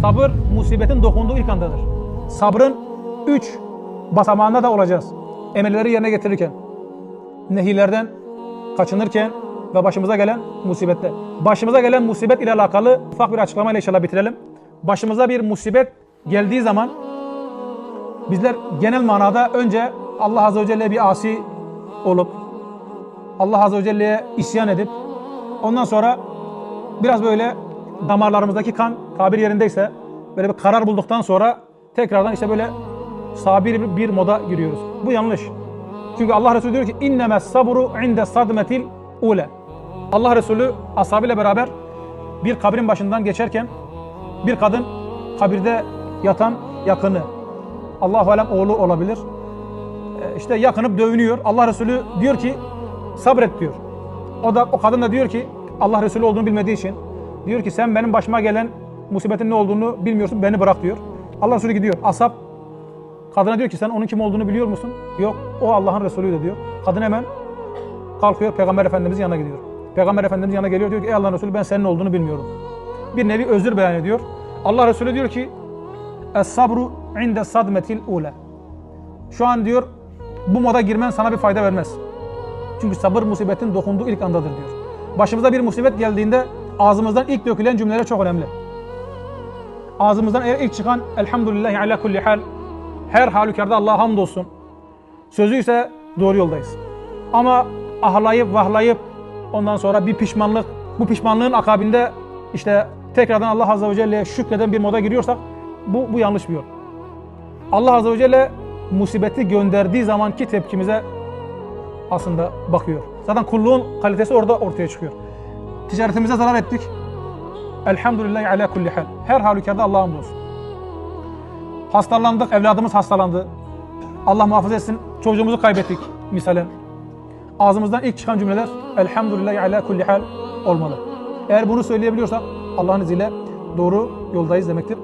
Sabır musibetin dokunduğu ilk andadır. Sabrın üç basamağında da olacağız. Emirleri yerine getirirken, nehirlerden kaçınırken ve başımıza gelen musibette. Başımıza gelen musibet ile alakalı ufak bir açıklamayla inşallah bitirelim. Başımıza bir musibet geldiği zaman bizler genel manada önce Allah Azze ve Celle'ye bir asi olup Allah Azze ve Celle'ye isyan edip ondan sonra biraz böyle damarlarımızdaki kan tabir yerindeyse böyle bir karar bulduktan sonra tekrardan işte böyle sabir bir- moda giriyoruz. Bu yanlış. Çünkü Allah Resulü diyor ki inneme sabru inde sadmetil ule. Allah Resulü ashabıyla beraber bir kabrin başından geçerken bir kadın kabirde yatan yakını Allahu alem oğlu olabilir. E, işte yakınıp dövünüyor. Allah Resulü diyor ki sabret diyor. O da o kadın da diyor ki Allah Resulü olduğunu bilmediği için diyor ki sen benim başıma gelen musibetin ne olduğunu bilmiyorsun beni bırak diyor. Allah Resulü gidiyor. Asap kadına diyor ki sen onun kim olduğunu biliyor musun? Yok o Allah'ın Resulü de diyor. Kadın hemen kalkıyor Peygamber Efendimizin yanına gidiyor. Peygamber Efendimizin yanına geliyor diyor ki ey Allah'ın Resulü ben senin olduğunu bilmiyorum. Bir nevi özür beyan ediyor. Allah Resulü diyor ki Es sabru inde sadmetil ule. Şu an diyor bu moda girmen sana bir fayda vermez. Çünkü sabır musibetin dokunduğu ilk andadır diyor. Başımıza bir musibet geldiğinde ağzımızdan ilk dökülen cümleler çok önemli. Ağzımızdan eğer ilk çıkan elhamdülillahi ala kulli hal her halükarda Allah'a hamdolsun. Sözü ise doğru yoldayız. Ama ahlayıp vahlayıp ondan sonra bir pişmanlık, bu pişmanlığın akabinde işte tekrardan Allah Azze ve Celle'ye şükreden bir moda giriyorsak bu, bu yanlış bir yol. Allah Azze ve Celle musibeti gönderdiği zamanki tepkimize aslında bakıyor. Zaten kulluğun kalitesi orada ortaya çıkıyor. Ticaretimize zarar ettik. Elhamdülillahi ala kulli hal. Her halükarda Allah'a hamdolsun. Hastalandık, evladımız hastalandı. Allah muhafaza etsin, çocuğumuzu kaybettik misalen. Ağzımızdan ilk çıkan cümleler Elhamdülillahi ala kulli hal olmalı. Eğer bunu söyleyebiliyorsak Allah'ın izniyle doğru yoldayız demektir.